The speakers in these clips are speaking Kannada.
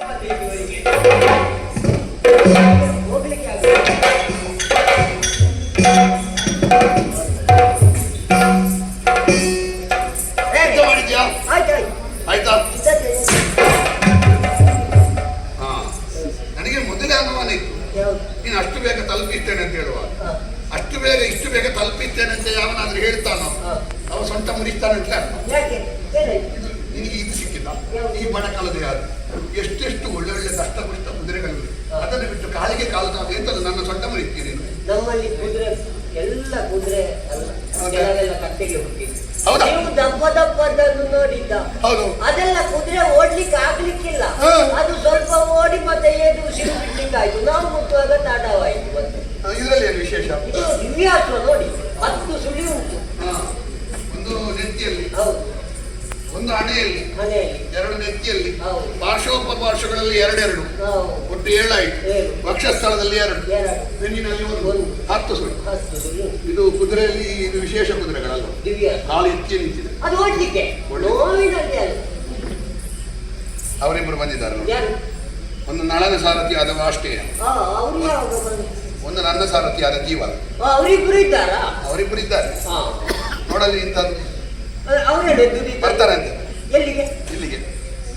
ಹೋಗ್ಲಿಕ್ಕೆ ದಪ್ಪದನ್ನು ನೋಡಿದ್ದ. ಅದೆಲ್ಲ ಕುದುರೆ ಓಡ್ಲಿಕ್ಕೆ ಆಗ್ಲಿಕ್ಕಿಲ್ಲ. ಅದು ಸ್ವಲ್ಪ ಓಡಿ ಮತ್ತೆ ಏದು ಸಿರು ಬಿಡ್ಲಿಕ್ಕಾಯ್ತು. ನಾವು ಮುಟ್ಟುವಾಗ ತಡವಾಯ್ತು ಮತ್ತೆ ಇದರಲ್ಲಿ ಏನು ವಿಶೇಷ? ಇದು ದಿವ್ಯಾತ್ವ ನೋಡಿ. ಹತ್ತು ಸುಳಿ ಉಂಟು. ಒಂದು ರೀತಿಯಲ್ಲಿ ಹೌದು. ಒಂದು ಹಣೆಯಲ್ಲಿ ಎರಡು ನೆತ್ತಿಯಲ್ಲಿ ಪಾರ್ಶ್ವೋಪಾರ್ಶ್ವಗಳಲ್ಲಿ ಪಾರ್ಶ್ವೋಪಪಾರ್ಶ್ವಗಳಲ್ಲಿ ಎರಡೆರಡು. ಒಟ್ಟು ಏಳಾಯ್ತು. ಏಳು. ವಕ್ಷಸ್ಥಳದಲ್ಲಿ ಎರಡು. ಬೆನ್ನಿನಲ್ಲಿ ಒಂದು. ಹತ್ತು ಸುಳ್ಳು ಇದು ಕುದುರೆಯಲ್ಲಿ ಇದು ವಿಶೇಷ ಕುದುರೆಗಳಲ್ಲ ಕಾಲು ಎತ್ತಿ ನಿಂತಿದೆ. ಅವರಿಬ್ಬರು ಬಂದಿದ್ದಾರೆ ಒಂದು ನಳನ ಸಾರಥಿ ಆದ ಅಷ್ಟೇ ಒಂದು ನನ್ನ ಸಾರಥಿ ಆದ ಜೀವ. ಆ, ಅವರಿಬ್ರು ಇದ್ದಾರಾ? ಅವರಿಬ್ಬರು ಇದ್ದಾರೆ. ನೋಡಲಿ ಇಂಥದ್ದು. ಅವರೇ ಬರ್ತಾರಂತೆ ಎಲ್ಲಿಗೆ? ಇಲ್ಲಿಗೆ.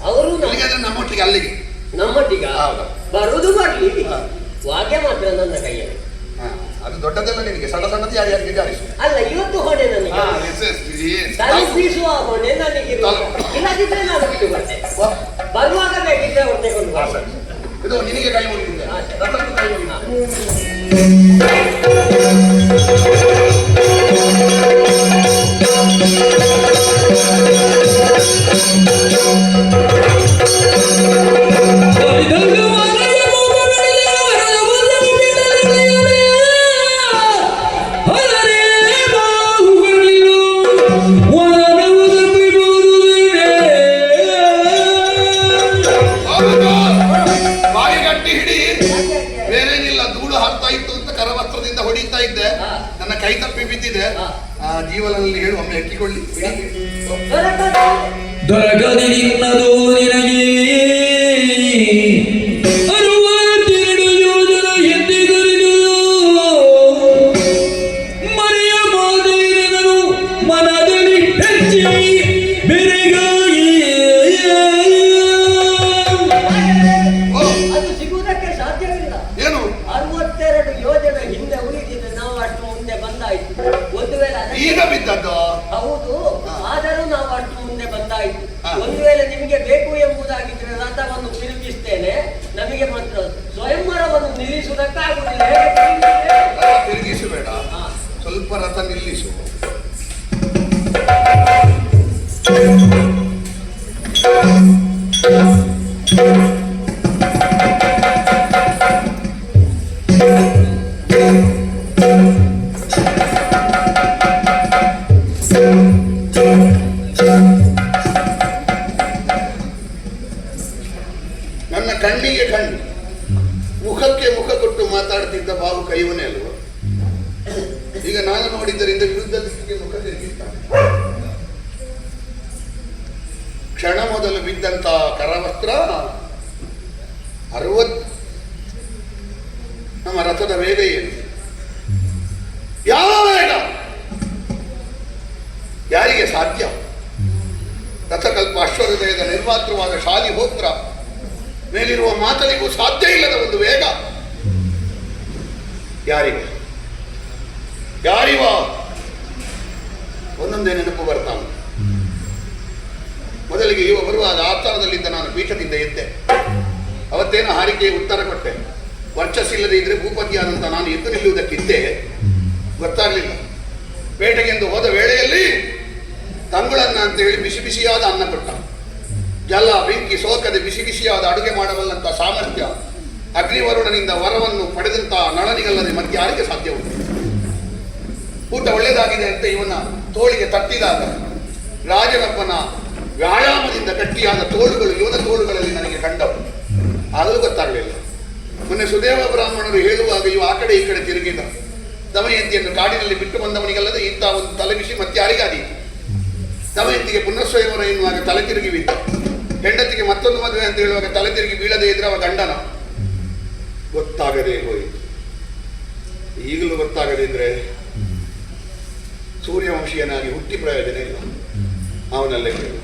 ಅವರು ಇಲ್ಲಿಗೆ ಅಂದ್ರೆ ನಮ್ಮೊಟ್ಟಿಗೆ ಅಲ್ಲಿಗೆ. ನಮ್ಮೊಟ್ಟಿಗ? ಬರುದು ಬರುವುದು ಬರ್ಲಿ ವಾಕ್ಯ ಮಾತ್ರ ನನ್ನ ಕೈಯಲ್ಲಿ. ಅದು ದೊಡ್ಡದೆಲ್ಲ ನಿನಗೆ ಸಣ್ಣ ಸಣ್ಣದು ಯಾರು ಜಾರಿಸು ಅಲ್ಲ ಇವತ್ತು ಹೊಣೆ ನನಗೆ. ತಲುಪಿಸುವ ಹೊಣೆ ನನಗೆ. ಇಲ್ಲದಿದ್ರೆ ನಾನು ಬಿಟ್ಟು ಬರ್ತೆ. ಬರುವಾಗ ಬೇಕಿದ್ರೆ ಹೊಡೆದುಕೊಂಡು ಹಾ, ಇದು ನಿನಗೆ ಕೈ ಮುಗಿದಿದೆ ಕೈ ಮುಗಿದಿದೆ Thank you. ಮೇಲಿರುವ ಮಾತನಿಗೂ ಸಾಧ್ಯ ಇಲ್ಲದ ಒಂದು ವೇಗ. ಯಾರಿಗೆ? ಯಾರಿವ ಒಂದೊಂದೇ ನೆನಪು ಬರ್ತಾನೆ ಮೊದಲಿಗೆ ಇವ ಬರುವಾಗ ಆತರದಲ್ಲಿದ್ದ ನಾನು ಪೀಠದಿಂದ ಎದ್ದೆ. ಅವತ್ತೇನು ಹಾರಿಕೆ ಉತ್ತರ ಕೊಟ್ಟೆ. ವರ್ಚಸ್ಸಿಲ್ಲದೆ ಇದ್ರೆ ಭೂಪತಿಯಾದಂತ ನಾನು ಎದ್ದು ನಿಲ್ಲುವುದಕ್ಕಿದ್ದೆ. ಗೊತ್ತಾಗ್ಲಿಲ್ಲ. ಪೇಟೆಗೆಂದು ಹೋದ ವೇಳೆಯಲ್ಲಿ ತಂಗುಳನ್ನ ಅಂತ ಹೇಳಿ ಬಿಸಿ ಬಿಸಿಯಾದ ಅನ್ನ ಕೊಟ್ಟ. ಜಲ ಬೆಂಕಿ ಸೋಕದೆ ಬಿಸಿ ಬಿಸಿಯಾದ ಅಡುಗೆ ಮಾಡಬಲ್ಲಂತ ಸಾಮರ್ಥ್ಯ ಅಗ್ನಿವರುಣನಿಂದ ವರವನ್ನು ಪಡೆದಂತಹ ನಳನಿಗಲ್ಲದೆ ಮತ್ತೆ ಯಾರಿಗೆ ಸಾಧ್ಯವಿದೆ ಊಟ ಒಳ್ಳೆಯದಾಗಿದೆ ಅಂತ ಇವನ ತೋಳಿಗೆ ತಟ್ಟಿದಾಗ ರಾಜನಪ್ಪನ ವ್ಯಾಯಾಮದಿಂದ ಗಟ್ಟಿಯಾದ ತೋಳುಗಳು ಇವನ ತೋಳುಗಳಲ್ಲಿ ನನಗೆ ಕಂಡವು. ಆದರೂ ಗೊತ್ತಾಗಲಿಲ್ಲ. ಮೊನ್ನೆ ಸುದೇವ ಬ್ರಾಹ್ಮಣರು ಹೇಳುವಾಗ ಇವು ಆ ಕಡೆ ಈ ಕಡೆ ತಿರುಗಿದ. ದಮಯಂತಿಯನ್ನು ಕಾಡಿನಲ್ಲಿ ಬಿಟ್ಟು ಬಂದವನಿಗಲ್ಲದೆ ಇಂಥ ಒಂದು ತಲೆಬಿಸಿ ಮತ್ತೆ ಯಾರಿಗಾದೀತು? ದಮಯಂತಿಗೆ ಪುನಃಸ್ವಯಂವರ ಎನ್ನುವಾಗ ತಲೆ ತಿರುಗಿ ಬಿದ್ದ ಹೆಂಡತಿಗೆ ಮತ್ತೊಂದು ಮದುವೆ ಅಂತ ಹೇಳುವಾಗ ತಲೆ ತಿರುಗಿ ಬೀಳದೇ ಇದ್ರೆ ಅವ ಗಂಡನ ಗೊತ್ತಾಗದೇ ಹೋಯಿತು. ಈಗಲೂ ಗೊತ್ತಾಗದೆ ಇದ್ರೆ ಸೂರ್ಯವಂಶೀಯನಾಗಿ ಹುಟ್ಟಿ ಪ್ರಯೋಜನ ಇಲ್ಲ. ಅವನಲ್ಲೇ ಕೇಳು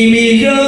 Give me your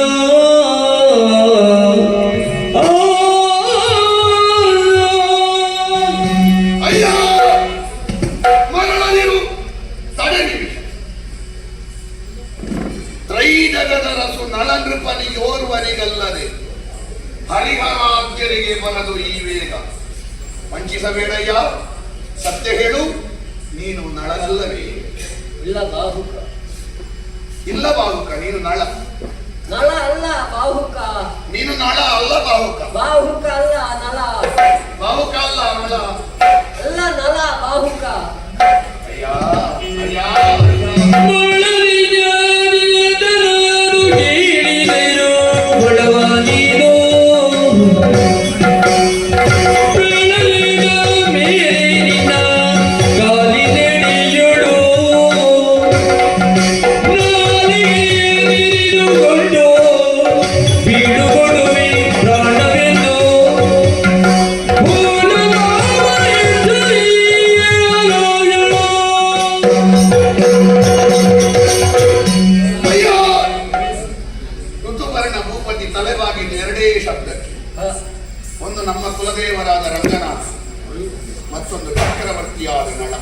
ತಲೆಬಾಗಿದ್ದು ಎರಡೇ ಶಬ್ದಕ್ಕೆ. ಒಂದು ನಮ್ಮ ಕುಲದೇವರಾದ ರಂಗನಾಥ ಮತ್ತೊಂದು ಚಕ್ರವರ್ತಿಯಾದ ನಳ.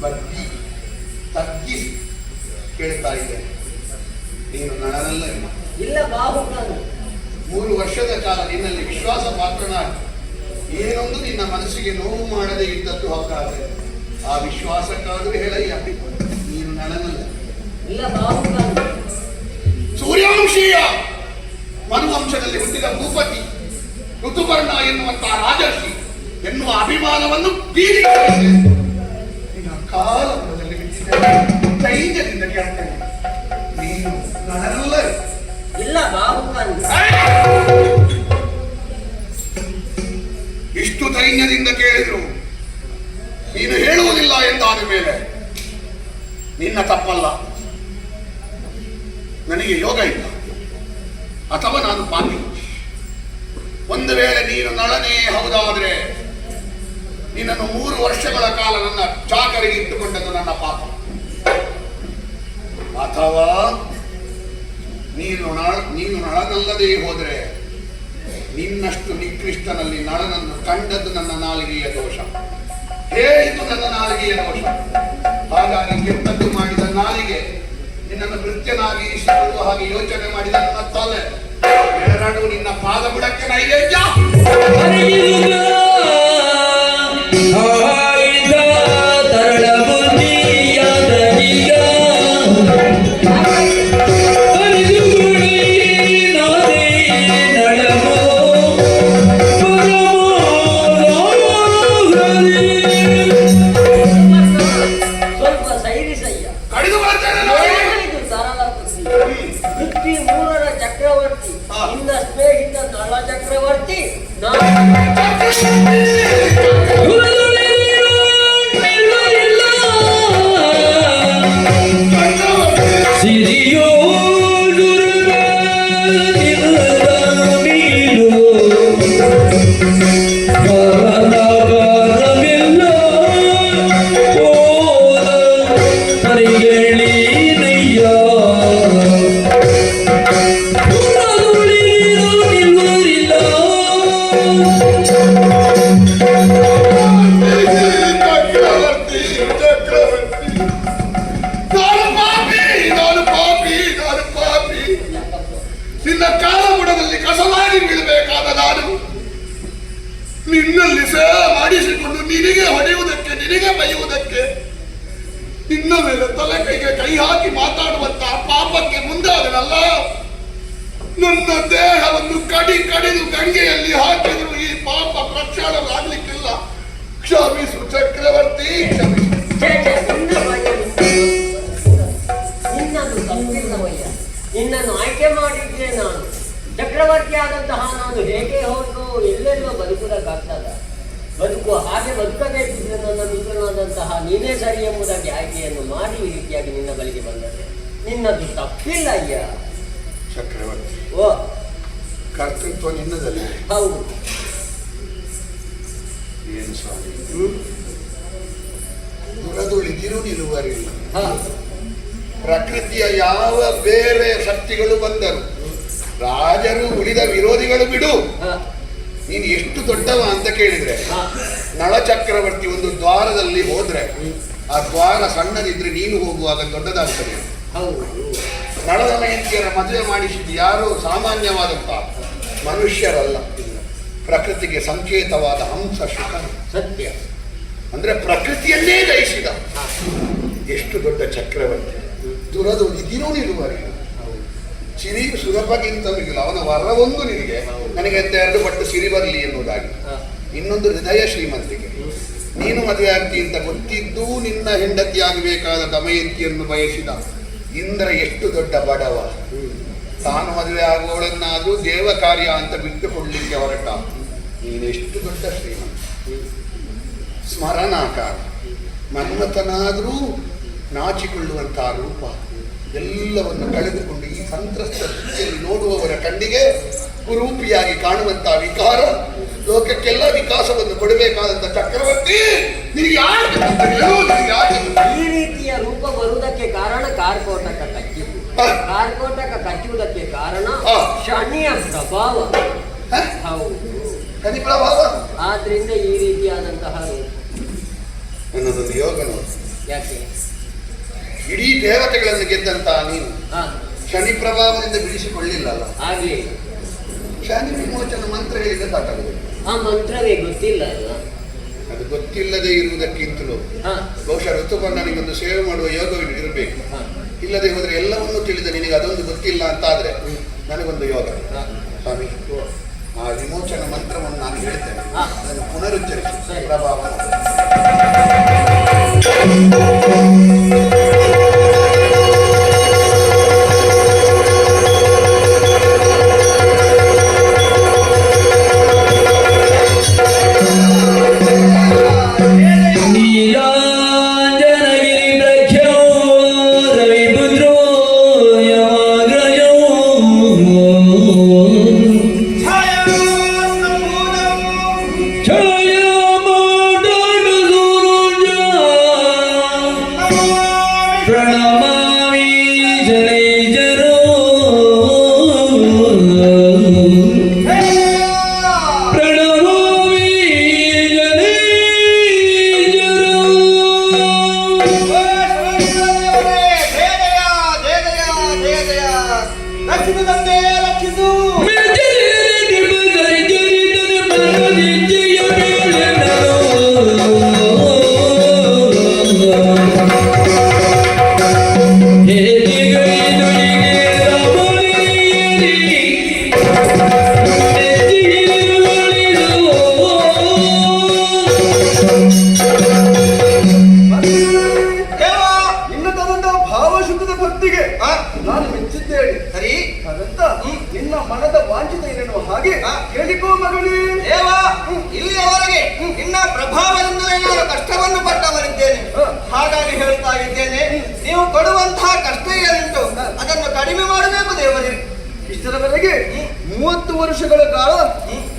ಬಗ್ಗಿ ತಗ್ಗಿ ಕೇಳ್ತಾ ಇದ್ದೆ ನೀನು ನಳನಲ್ಲ ಇಲ್ಲ ಬಾಬು ಮೂರು ವರ್ಷದ ಕಾಲ ನಿನ್ನಲ್ಲಿ ವಿಶ್ವಾಸ ಪಾತ್ರನಾಗಿ. ಏನೊಂದು ನಿನ್ನ ಮನಸ್ಸಿಗೆ ನೋವು ಮಾಡದೆ ಇದ್ದದ್ದು ಹಕ್ಕಾದ್ರೆ ಆ ವಿಶ್ವಾಸಕ್ಕಾದರೂ ಹೇಳಯ್ಯ. ನೀನು ನಳನಲ್ಲ. ಇಲ್ಲ ಬಾಹುಕ ಸೂರ್ಯವಂಶೀಯ ಮನುವಂಶದಲ್ಲಿ ಹುಟ್ಟಿದ ಭೂಪತಿ ಋತುಪರ್ಣ ಎನ್ನುವಂತಹ ರಾಜರ್ಷಿ ಎನ್ನುವ ಅಭಿಮಾನವನ್ನು ಬೀದಿ ನಿನ್ನಷ್ಟು ನಿಕೃಷ್ಟನಲ್ಲಿ ನಳನನ್ನು ಕಂಡದ್ದು ನನ್ನ ನಾಲಿಗೆಯ ದೋಷ. ಹೇಳಿದ್ದು ನನ್ನ ನಾಲಿಗೆಯ ದೋಷ. ಹಾಗಾಗಿ ಕೆಟ್ಟದ್ದು ಮಾಡಿದ ನಾಲಿಗೆ, ನಿನ್ನನ್ನು ನೃತ್ಯನಾಗಿ ಇಷ್ಟಪಡುವ ಹಾಗೆ ಯೋಚನೆ ಮಾಡಿದ ನನ್ನ ತಲೆ ಎರಡು ನಿನ್ನ ಪಾದ ಬುಡಕ್ಕೆ ನೈವೇದ್ಯ. ಸಿರಿಯೋ ಬದುಕು ಹಾಗೆ ಬದುಕಬೇಕಿದ್ರೆ ನನ್ನ ಮಿತ್ರನಾದಂತಹ ನೀನೇ ಸರಿ ಎಂಬುದಾಗಿ ಆಯ್ಕೆಯನ್ನು ಮಾಡಿ ಈ ರೀತಿಯಾಗಿ ನಿನ್ನ ಬಳಿಗೆ ಬಂದರೆ ನಿನ್ನದು ತಪ್ಪಿಲ್ಲ ಅಯ್ಯ. ಚಕ್ರವರ್ತಿ. ಓ. ಕರ್ತೃತ್ವ ನಿನ್ನದಲ್ಲಿ. ಹೌದು. ಏನು ಸ್ವಾಮಿ? ದುರದುಳಿದಿರು ನಿಲುವರಿಲ್ಲ. ಪ್ರಕೃತಿಯ ಯಾವ ಬೇರೆ ಶಕ್ತಿಗಳು ಬಂದರು? ರಾಜರು ಉಳಿದ ವಿರೋಧಿಗಳು ಬಿಡು. ಹಾ. ನೀನು ಎಷ್ಟು ದೊಡ್ಡವ ಅಂತ ಕೇಳಿದ್ರೆ ನಳ ಚಕ್ರವರ್ತಿ ಒಂದು ದ್ವಾರದಲ್ಲಿ ಹೋದ್ರೆ ಆ ದ್ವಾರ ಸಣ್ಣದಿದ್ರೆ ನೀನು ಹೋಗುವಾಗ ದೊಡ್ಡದಾಗ್ತದೆ. ಹೌದು. ನಳದ ಹೆಂಡತಿಯರ ಮದುವೆ ಮಾಡಿಸಿದ್ದು ಯಾರು? ಸಾಮಾನ್ಯವಾದಂತ ಮನುಷ್ಯರಲ್ಲ. ಪ್ರಕೃತಿಗೆ ಸಂಕೇತವಾದ ಹಂಸ ಶುಕ ಸತ್ಯ. ಅಂದ್ರೆ ಪ್ರಕೃತಿಯನ್ನೇ ಜಯಿಸಿದ ಎಷ್ಟು ದೊಡ್ಡ ಚಕ್ರವರ್ತಿ. ದುರದು ಇದಿನೂ ನಿಲುವರಿ ಹೌದು ಸಿರಿ ಸುಲಭಗಿಂತ ಮಿಗಿಲು ಅವನ ವರವೊಂದು ನಿನಗೆ. ನನಗೆ ಅಂತ ಎರಡು ಪಟ್ಟು ಸಿರಿ ಬರಲಿ ಎನ್ನುವುದಾಗಿ. ಇನ್ನೊಂದು ಹೃದಯ ಶ್ರೀಮಂತಿಕೆ. ನೀನು ಮದುವೆ ಆಗ್ತಿ ಅಂತ ಗೊತ್ತಿದ್ದೂ ನಿನ್ನ ಹೆಂಡತಿಯಾಗಬೇಕಾದ ದಮಯಂತಿಯನ್ನು ಬಯಸಿದ. ಇಂದ್ರ ಎಷ್ಟು ದೊಡ್ಡ ಬಡವ. ತಾನು ಮದುವೆ ಆಗುವವಳನ್ನಾದ್ರೂ ದೇವ ಕಾರ್ಯ ಅಂತ ಬಿಟ್ಟುಕೊಳ್ಳಿಕ್ಕೆ ಹೊರಟ. ನೀನೆಷ್ಟು ದೊಡ್ಡ ಶ್ರೀಮಂತ. ಸ್ಮರಣಾಕಾರ. ಮನ್ಮಥನಾದರೂ ನಾಚಿಕೊಳ್ಳುವಂತಹ ರೂಪ. ಎಲ್ಲವನ್ನು ಕಳೆದುಕೊಂಡು ಈ ಸಂತ್ರಸ್ತ ಸ್ಥಿತಿಯಲ್ಲಿ ನೋಡುವವರ ಕಣ್ಣಿಗೆ ಕುರೂಪಿಯಾಗಿ ಕಾಣುವಂತಹ ವಿಕಾರ ಲೋಕಕ್ಕೆಲ್ಲ ವಿಕಾಸವನ್ನು ಕೊಡಬೇಕಾದಂತ ಚಕ್ರವರ್ತಿ ನಿನಗೆ? ಈ ರೀತಿಯ ರೂಪ ಬರುವುದಕ್ಕೆ ಕಾರಣ ಕಾರ್ಕೋಟಕ ಕಚ್ಚಿದ್ದು. ಕಾರ್ಕೋಟಕ ಕಚ್ಚುವುದಕ್ಕೆ ಕಾರಣ. ಶನಿಯ ಪ್ರಭಾವ. ಹೌದು. ಪ್ರಭಾವ? ಆದ್ರಿಂದ ಈ ರೀತಿಯಾದಂತಹ ಯೋಗ ಯಾಕೆ? ಇಡೀ ದೇವತೆಗಳನ್ನು ಗೆದ್ದಂತ ನೀನು. ಶನಿ ಪ್ರಭಾವದಿಂದ ಬಿಡಿಸಿಕೊಳ್ಳಿಲ್ಲಲ್ಲ. ಹಾಗೆ. ಶನಿ ವಿಮೋಚನ ಮಂತ್ರ ಹೇಳಿದ ಸಾಕಾಗುತ್ತೆ. ಆ ಮಂತ್ರವೇ ಗೊತ್ತಿಲ್ಲ ಅದು ಗೊತ್ತಿಲ್ಲದೆ ಇರುವುದಕ್ಕಿಂತಲೂ ಬಹುಶಃ ಋತುಪರ್ಣನಿಗೊಂದು ಸೇವೆ ಮಾಡುವ ಯೋಗ ಇರಬೇಕು. ಇಲ್ಲದೆ ಹೋದರೆ ಎಲ್ಲವನ್ನೂ ತಿಳಿದ ನಿನಗೆ ಅದೊಂದು ಗೊತ್ತಿಲ್ಲ ಅಂತಾದ್ರೆ ನನಗೊಂದು ಯೋಗ. ಸ್ವಾಮಿ ಆ ವಿಮೋಚನ ಮಂತ್ರವನ್ನು ನಾನು ಹೇಳ್ತೇನೆ. ಅದನ್ನು ಪುನರುಚ್ಚರಿಸಿ. ಪ್ರಭಾವ.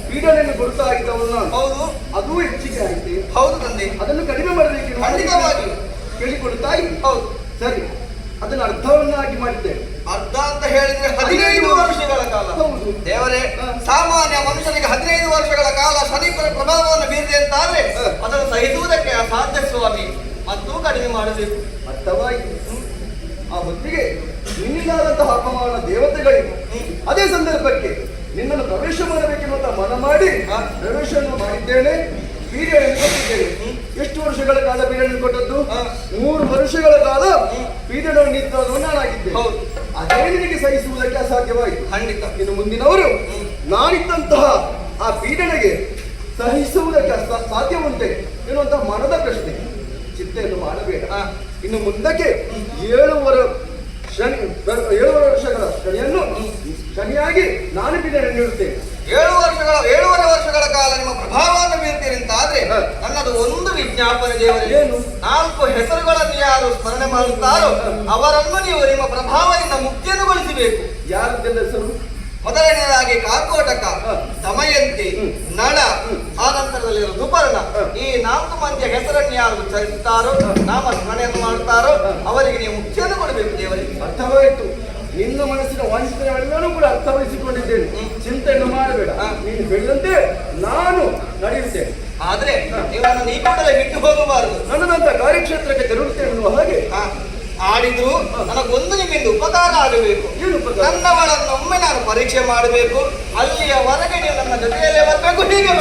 ಪೀಡನೆಯನ್ನು ಗುರುತಾಗಿದ್ದವನ್ನ ಹೌದು. ಅದು ಹೆಚ್ಚಿಗೆ ಆಯ್ತು. ಹೌದು ತಂದೆ. ಅದನ್ನು ಕಡಿಮೆ ಮಾಡಬೇಕು ಖಂಡಿತವಾಗಿ. ಕೇಳಿಕೊಡುತ್ತಾ. ಹೌದು. ಸರಿ. ಅದನ್ನು ಅರ್ಥವನ್ನಾಗಿ ಮಾಡಿದ್ದೆ ಅರ್ಧ ಅಂತ ಹೇಳಿದ್ರೆ ಹದಿನೈದು ವರ್ಷಗಳ ಕಾಲ. ಹೌದು. ದೇವರೇ ಸಾಮಾನ್ಯ ಮನುಷ್ಯನಿಗೆ ಹದಿನೈದು ವರ್ಷಗಳ ಕಾಲ ಶನಿಪರ ಪ್ರಭಾವವನ್ನು ಬೀರಿದೆ ಅಂತಾದ್ರೆ ಹ. ಅದನ್ನು ಸಹಿಸುವುದಕ್ಕೆ ಅಸಾಧ್ಯ ಸ್ವಾಮಿ. ಮತ್ತು ಕಡಿಮೆ ಮಾಡಬೇಕು. ಅರ್ಥವಾಗಿ ಆ ಹೊತ್ತಿಗೆ ನಿನ್ನಿಂದಾದಂತಹ ಅಪಮಾನ ದೇವತೆಗಳಿಗೂ ಅದೇ ಸಂದರ್ಭಕ್ಕೆ ನಿನ್ನನ್ನು ಪ್ರವೇಶ ಮಾಡಬೇಕೆನ್ನುವಂತ ಮನ ಮಾಡಿ ಆ ಪ್ರವೇಶವನ್ನು ಮಾಡಿದ್ದೇನೆ. ಪೀರಿಯಡ್ ಕೊಟ್ಟಿದ್ದೇನೆ ಎಷ್ಟು ವರ್ಷಗಳ ಕಾಲ ಪೀರಿಯಡ್ ಕೊಟ್ಟದ್ದು. ಮೂರು ವರ್ಷಗಳ ಕಾಲ ಪೀರಿಯಡ್ ನಿಂತದ್ದು ನಾನಾಗಿದ್ದೆ ಹೌದು. ಅದೇ ನಿನಗೆ ಸಹಿಸುವುದಕ್ಕೆ ಅಸಾಧ್ಯವಾಯಿತು. ಖಂಡಿತ. ಇನ್ನು ಮುಂದಿನವರು ನಾನಿದ್ದಂತಹ ಆ ಪೀಡನೆಗೆ ಸಹಿಸುವುದಕ್ಕೆ ಸಾಧ್ಯ ಉಂಟೆ ಎನ್ನುವಂತಹ ಮನದ ಪ್ರಶ್ನೆ. ಚಿಂತೆಯನ್ನು ಮಾಡಬೇಡ. ಇನ್ನು ಮುಂದಕ್ಕೆ ಏಳುವರೆ ಶನಿ ಏಳುವರೆ ವರ್ಷಗಳ ಶನಿಯನ್ನು ಶನಿಯಾಗಿ ನಾನು ಪೀಡನೆ ನೀಡುತ್ತೇನೆ ಏಳು ವರ್ಷಗಳ ಏಳುವರೆ ವರ್ಷಗಳ ಕಾಲ ನಿಮ್ಮ ಪ್ರಭಾವವನ್ನು ಬೀರ್ತೀರಿ ಅಂತ ಆದ್ರೆ ನನ್ನದು ಒಂದು ವಿಜ್ಞಾಪನೆ ದೇವರಿಗೆ? ನಾಲ್ಕು ಹೆಸರುಗಳನ್ನು ಯಾರು ಸ್ಮರಣೆ ಮಾಡುತ್ತಾರೋ ಅವರನ್ನು ನೀವು ನಿಮ್ಮ ಪ್ರಭಾವದಿಂದ ಮುಕ್ತಿಯನ್ನು ಗೊಳಿಸಬೇಕು ಯಾರು ಹೆಸರು? ಮೊದಲನೆಯದಾಗಿ ಕಾಕೋಟಕ. ದಮಯಂತಿ. ನಳ ಆ ನಂತರದಲ್ಲಿ ಋತುಪರ್ಣ ಈ ನಾಲ್ಕು ಮಂದಿಯ ಹೆಸರನ್ನು ಯಾರು ಉಚ್ಚರಿಸುತ್ತಾರೋ ನಾಮ ಸ್ಮರಣೆಯನ್ನು ಮಾಡುತ್ತಾರೋ ಅವರಿಗೆ ನೀವು ಮುಖ್ಯನ ಕೊಡಬೇಕು ದೇವರಿಗೆ ಅರ್ಥವಾಯಿತು. ನಿನ್ನ ಮನಸ್ಸಿನ ವಾಂಛನೆಗಳನ್ನು ಕೂಡ ಅರ್ಥವಹಿಸಿಕೊಂಡಿದ್ದೇನೆ. ಚಿಂತೆಯನ್ನು ಮಾಡಬೇಡ. ನೀನು ಬೆಳೆದಂತೆ ನಾನು ನಡೆಯುತ್ತೇನೆ. ಆದ್ರೆ ಈ ಕೂಡಲೇ ಬಿಟ್ಟು ಹೋಗಬಾರದು. ನನ್ನದಂತ ಕಾರ್ಯಕ್ಷೇತ್ರಕ್ಕೆ ತೆರಳುತ್ತೇನೆ ಎನ್ನುವ ಹಾಗೆ. ಆಡಿದ್ರು ನನಗೊಂದು ನಿಮ್ಮಿಂದ ಉಪಕಾರ ಆಗಬೇಕು? ನನ್ನವಳನ್ನು ಒಮ್ಮೆ ನಾನು ಪರೀಕ್ಷೆ ಮಾಡಬೇಕು. ಅಲ್ಲಿಯವರೆಗೆ ನೀವು ನನ್ನ ಜೊತೆಯಲ್ಲೇ ಬರಬೇಕು. ಹೀಗೆ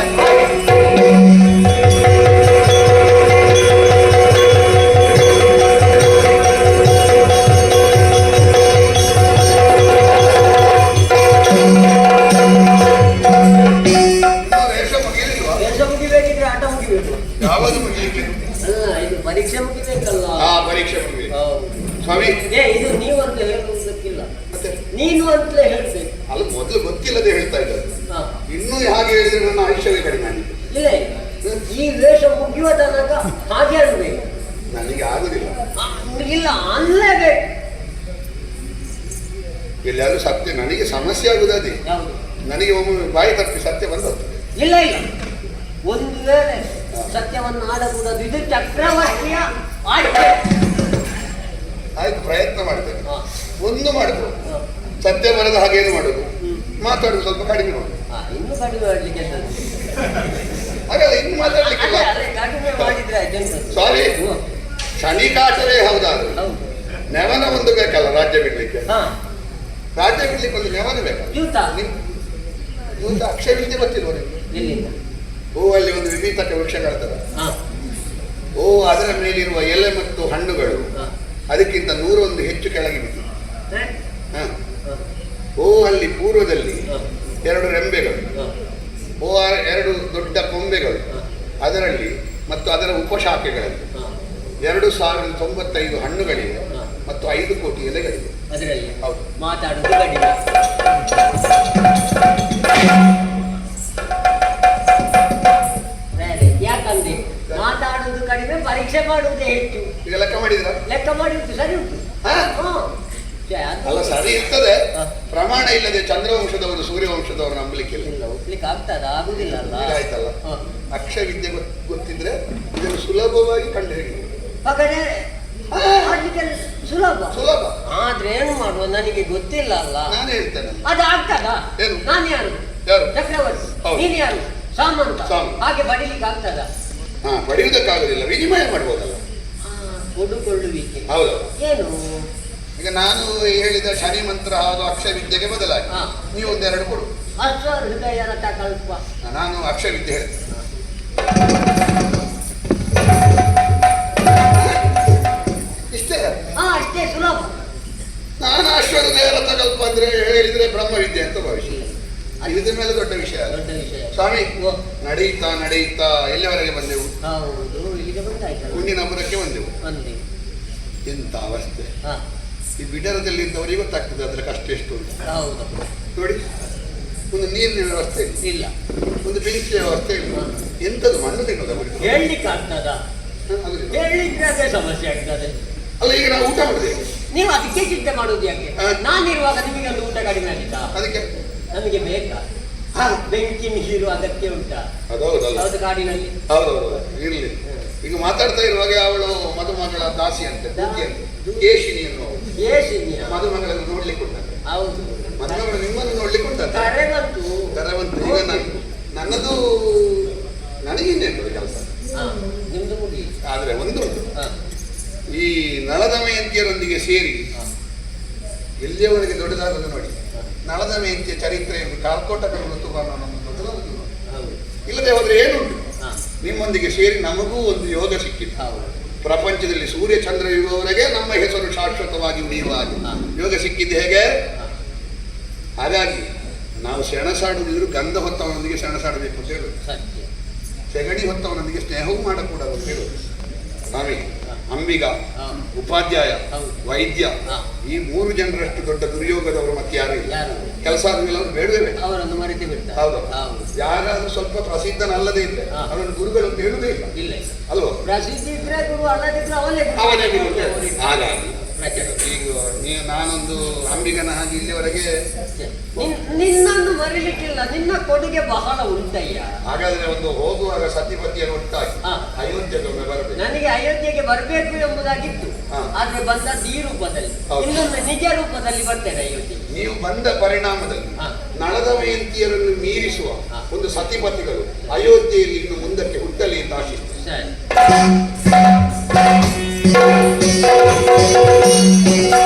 ಮುಗಿಬೇಕು ಯಾವುದು ಮುಗಿಲಿಕ್ಕೆ ಇದು ಪರೀಕ್ಷೆ ಮುಗಿಬೇಕಲ್ಲ. ಆ ಪರೀಕ್ಷೆ ಹೌದು. ಸ್ವಾಮಿ. ಏ ಇದು ನೀವು ಅಂತ ಹೇಳುವುದಕ್ಕಿಲ್ಲ ಮತ್ತೆ? ನೀನು ಅಂತಲೇ ಹೇಳ್ಬೇಕು. ಅಲ್ಲ ಮೊದಲು ಗೊತ್ತಿಲ್ಲದೆ ಹೇಳ್ತಾ ಇದ್ದಾರೆ. ಇನ್ನೂ ಹಾಗೆ ಹೇಳಿದ್ರೆ ನನ್ನ ಆಯುಷ್ಯವೇ ಕಡಿಮೆ ಆಗಿದೆ. ಇಲ್ಲ. ಈ ವೇಷ ಮುಗಿಯುವ ತನಕ ಹಾಗೆ ಅನ್ಬೇಕು ನನಗೆ ಆಗುದಿಲ್ಲ. ಇಲ್ಲ ಅನ್ಲೇಬೇಕು. ಎಲ್ಲಾದ್ರೂ ಸತ್ಯ ನನಗೆ ಸಮಸ್ಯೆ ಆಗುದು ಅದೇ ನನಗೆ ಒಮ್ಮೆ ಬಾಯಿ ತಪ್ಪಿ ಸತ್ಯ ಬಂದದ್ದು. ಇಲ್ಲ ಇಲ್ಲ. ಒಂದು ವೇಳೆ ಸತ್ಯವನ್ನು ಆಡಕೂಡದು ಇದು ಚಕ್ರವರ್ತಿಯ ಆಯ್ಕೆ ಆಯ್ತು ಪ್ರಯತ್ನ ಮಾಡ್ತೇನೆ. ಹಾ. ಒಂದು ಮಾಡುದು ಹಾ. ಸತ್ಯ ಬರದ ಹಾಗೇನು ಮಾಡುದು. ಮಾತಾಡುದು ಸ್ವಲ್ಪ ಕಡಿಮೆ ಮಾಡುದು ಇನ್ನು ಇನ್ನೂ ಕಡಿಮೆ ಮಾಡ್ಲಿಕ್ಕೆ? ಹಾಗಲ್ಲ ಇನ್ನು ಮಾತಾಡ್ಲಿಕ್ಕಿಲ್ಲ? ಸಾರಿ. ಶನಿಕಾಚರೇ ಹೌದಾದ್ರು. ಹೌದು. ನೆವನ ಒಂದು ಬೇಕಲ್ಲ ರಾಜ್ಯ ಬಿಡ್ಲಿಕ್ಕೆ? ಹಾ. ರಾಜ್ಯ ಬಿಡ್ಲಿಕ್ಕೆ ಒಂದು ನೆವನ ಬೇಕಲ್ಲ ಅಕ್ಷಯ ವಿದ್ಯೆ ಗೊತ್ತಿರುವ ನಿಮ್ಗೆ? ಎಲ್ಲಿಂದ? ಹೂವಲ್ಲಿ ಒಂದು ವಿವಿಧ ವೃಕ್ಷ ಕಾಣ್ತದೆ ಓ ಅದರ ಮೇಲಿರುವ ಎಲೆ ಮತ್ತು ಹಣ್ಣುಗಳು ಅದಕ್ಕಿಂತ ನೂರೊಂದು ಹೆಚ್ಚು ಕೆಳಗೆ ಬಿತ್ತು. ಓ ಅಲ್ಲಿ ಪೂರ್ವದಲ್ಲಿ. ಎರಡು ರೆಂಬೆಗಳು ಹೂ ಓ ಎರಡು ದೊಡ್ಡ ಕೊಂಬೆಗಳು. ಅದರಲ್ಲಿ ಮತ್ತು ಅದರ ಉಪಶಾಖೆಗಳಲ್ಲಿ. ಎರಡು ಸಾವಿರದ ತೊಂಬತ್ತೈದು ಹಣ್ಣುಗಳಿವೆ. ಮತ್ತು ಐದು ಕೋಟಿ ಎಲೆಗಳಿವೆ ಅದರಲ್ಲಿ ಹೌದು. ಮಾತಾಡುದು ಕಡಿಮೆ ಪರೀಕ್ಷೆ ಮಾಡುವುದೇ ಹೆಚ್ಚು. ಈಗ ಲೆಕ್ಕ ಮಾಡಿದ್ರ ಲೆಕ್ಕ ಮಾಡಿ ಉಂಟು ಸರಿ ಉಂಟು. ಹಾ? ಅಲ್ಲ ಸರಿ ಇರ್ತದೆ. ಪ್ರಮಾಣ ಇಲ್ಲದೆ ಚಂದ್ರವಂಶದವರು ಸೂರ್ಯವಂಶದವರು ನಂಬಲಿಕ್ಕಿಲ್ಲ ಇಲ್ಲ. ಒಪ್ಲಿಕ್ಕೆ ಆಗ್ತದ ಆಗುದಿಲ್ಲ ಅಲ್ಲ ಇದಾಯ್ತಲ್ಲ ಹಾ. ಅಕ್ಷಯ ವಿದ್ಯೆ ಗೊತ್- ಗೊತ್ತಿದ್ರೆ ಇದನ್ನು ಸುಲಭವಾಗಿ ಕಂಡು ಹಿಡಿಯುವುದು ಹಾಗಾದ್ರೆ ಸುಲಭ? ಸುಲಭ. ಆದ್ರೆ ಏನು ಮಾಡುವ? ನನಗೆ ಗೊತ್ತಿಲ್ಲ ಅಲ್ಲ. ನಾನು ಹೇಳ್ತೇನೆ. ಅದು ಆಗ್ತದ? ಏನು? ನಾನು ಯಾರು? ಯಾರು? ಚಕ್ರವರ್ತಿ. ಹೌದು. ನೀನು ಯಾರು? ಸಾಮಂತ. ಸಾಮಂತ. ಹಾಗೆ ಬಡಿಲಿಕ್ಕೆ ಆಗ್ತದ? ಹಾ ಪಡೆಯುವುದಕ್ಕಾಗುದಿಲ್ಲ. ವಿನಿಮಯ ಮಾಡ್ಬೋದಲ್ಲ. ಕೊಡುಕೊಳ್ಳುವಿಕೆ ಹೌದು. ಏನು? ಈಗ ನಾನು ಹೇಳಿದ ಶನಿ ಮಂತ್ರ ಹಾಗೂ ಅಕ್ಷವಿದ್ಯೆಗೆ ಬದಲಾಗಿ. ಹಾ. ನೀವು ಒಂದೆರಡು ಕೊಡು. ಹೃದಯ ರಥ ಕಲ್ಪ ನಾನು ಅಕ್ಷವಿದ್ಯೆ ಹೇಳ್ತೇನೆ. ಇಷ್ಟೇ? ಹಾ ಅಷ್ಟೇ ಸುಲಭ. ನಾನು ಅಶ್ವಹೃದಯ ರಥಕಲ್ಪ ಅಂದ್ರೆ ಹೇಳಿದ್ರೆ ಬ್ರಹ್ಮವಿದ್ಯೆ ಅಂತ ಭಾವಿಸಿ. ಇದ್ರ ಮೇಲೆ ದೊಡ್ಡ ವಿಷಯ. ದೊಡ್ಡ ವಿಷಯ. ಸ್ವಾಮಿ ನಡೆಯುತ್ತಾ ನಡೆಯುತ್ತಾ ಎಲ್ಲಿವರೆಗೆ ಬಂದೆವು? ಹೌದು ಇಲ್ಲಿಗೆ ಬಂದಾಯ್ತು ಹುಣ್ಣಿನ ಪುರಕ್ಕೆ ಬಂದೆವು. ಬಂದೆ. ಎಂತ ಅವಸ್ಥೆ. ಹಾ. ಈ ಬಿಡರದಲ್ಲಿ ಇದ್ದವರಿಗೆ ಗೊತ್ತಾಗ್ತದೆ ಅದರ ಕಷ್ಟ ಎಷ್ಟು ಅಂತ. ಹೌದು. ನೋಡಿ ಒಂದು ನೀರಿನ ವ್ಯವಸ್ಥೆ ಇಲ್ಲ. ಒಂದು ಬೆಳಿಗ್ಗೆ ವ್ಯವಸ್ಥೆ ಇಲ್ಲ. ಎಂತದು ಮಣ್ಣು ತಿನ್ನೋದ ಹೇಳಲಿಕ್ಕೆ ಆಗ್ತದ. ಹೇಳಿದ್ರೆ ಸಮಸ್ಯೆ ಆಗ್ತದೆ. ಅಲ್ಲ ಈಗ ನಾವು ಊಟ ಮಾಡಿದೆ? ನೀವು ಅದಕ್ಕೆ ಚಿಂತೆ ಮಾಡೋದು ಯಾಕೆ. ನಾನಿರುವಾಗ ನಿಮಗೆ ಒಂದು ಊಟ ಕಡಿಮೆ ಆಗಿತ್ತಾ? ಅದಕ್ಕೆ? ನಮಗೆ ಬೇಕಾ? ಹಾ. ಬೆಂಕಿ ನೀರು ಅಗತ್ಯ ಉಂಟಾ? ಹೌದು ಕಾಡಿನಲ್ಲಿ. ಹೌದೌದು ಇರ್ಲಿ. ಈಗ ಮಾತಾಡ್ತಾ ಇರುವಾಗ ಅವಳು ಮದುಮಗಳ ದಾಸಿ. ಅಂತ ಕೇಶಿನಿ ಎನ್ನುವಳು ಏಸಿನಿಯ ಮದುಮಗಳನ್ನು ನೋಡ್ಲಿಕ್ಕೆ ಉಂಟಂತೆ ಹೌದು. ಮದುಮಗಳು ನಿಮ್ಮನ್ನು ನೋಡ್ಲಿಕ್ಕೆ ಉಂಟಂತೆ ಕರೆ ಬಂತು ಕರವಂತ. ಈಗ ನನ್ನ ನನ್ನದು ನನಗಿನ್ನೇನು ಕೆಲಸ? ಹಾ, ನಿಮ್ದು ಮುಗಿ ಆದ್ರೆ ಒಂದು ಈ ನಳದಮಯಂತಿಯರೊಂದಿಗೆ ಸೇರಿ. ಎಲ್ಲಿಯವರೆಗೆ ದೊಡ್ಡದಾಗ ನೋಡಿ. ನಳದಮಯಂತಿಯ ಚರಿತ್ರೆಯನ್ನು ಕಾಲ್ಕೋಟ ನಮ್ಮ ಹೌದು. ಇಲ್ಲದೆ ಹೋದ್ರೆ ಏನುಂಟು ನಿಮ್ಮೊಂದಿಗೆ ಸೇರಿ ನಮಗೂ ಒಂದು ಯೋಗ ಅವರು ಪ್ರಪಂಚದಲ್ಲಿ ಸೂರ್ಯ ಚಂದ್ರ ಇರುವವರೆಗೆ ನಮ್ಮ ಹೆಸರು ಶಾಶ್ವತವಾಗಿ ಉಳಿಯುವ. ಯೋಗ ಸಿಕ್ಕಿದ್ದು ಹೇಗೆ? ಹಾಗಾಗಿ ನಾವು ಸೆಣಸಾಡುವುದಿದ್ರು ಗಂಧ ಹೊತ್ತವನೊಂದಿಗೆ ಸೆಣಸಾಡಬೇಕು ಅಂತ ಹೇಳುದು. ಸೆಗಣಿ ಹೊತ್ತವನೊಂದಿಗೆ ಸ್ನೇಹವೂ ಮಾಡಕೂಡದು ಅಂತ ಹೇಳುದು. ಸ್ವಾಮಿ. ಅಂಬಿಗ. ಉಪಾಧ್ಯಾಯ. ವೈದ್ಯ. ಈ ಮೂರು ಜನರಷ್ಟು ದೊಡ್ಡ ದುರ್ಯೋಗದವರು ಮತ್ತೆ ಯಾರು ಇಲ್ಲ. ಕೆಲಸ ಆದ್ಮೇಲೆ ಅವರು ಬೇಡವೇ ಹೌದು. ಯಾರಾದ್ರೂ ಸ್ವಲ್ಪ ಪ್ರಸಿದ್ಧನಲ್ಲದೇ ಇದ್ರೆ. ಅವರನ್ನು ಗುರುಗಳು ಅಂತ ಹೇಳುದೇ ಇಲ್ಲ. ಅಲ್ವಾ? ಪ್ರಸಿದ್ಧ ಇದ್ರೆ ಗುರು ಅಲ್ಲದಿದ್ರೆ ಅವನೇ. ಹಾಗಾಗಿ ಈಗ ನೀವು ನಾನೊಂದು ಅಂಬಿಗನ ಹಾಗೆ ಇಲ್ಲಿವರೆಗೆ ನಿನ್- ನಿನ್ನನ್ನು ಮರಿಲಿಕ್ಕಿಲ್ಲ ನಿನ್ನ ಕೊಡುಗೆ ಬಹಳ ಉಂಟಯ್ಯ ಹಾಗಾದ್ರೆ ಒಂದು ಹೋಗುವಾಗ ಸತಿಪತಿಯನ್ನು ಒಟ್ಟಾಗಿ ಹಾ. ಅಯೋಧ್ಯೆಗೆ ಒಮ್ಮೆ ಬರಬೇಕು ನನಗೆ ಅಯೋಧ್ಯೆಗೆ ಬರಬೇಕು ಎಂಬುದಾಗಿತ್ತು ಹಾ. ಆದ್ರೆ ಬಂದದ್ದು ಈ ರೂಪದಲ್ಲಿ ಹೌದು. ಇನ್ನೊಂದು ನಿಜ ರೂಪದಲ್ಲಿ ಬರ್ತೇನೆ ಅಯೋಧ್ಯೆ ನೀವು ಬಂದ ಪರಿಣಾಮದಲ್ಲಿ ಹಾ. ಮೀರಿಸುವ ಹಾ. ಒಂದು ಸತಿಪತಿಗಳು ಅಯೋಧ್ಯೆಯಲ್ಲಿ ಇನ್ನು ಮುಂದಕ್ಕೆ ಹುಟ್ಟಲಿ ಅಂತ ಆಶಿಸ್ತೇನೆ ಸರಿ Thank you.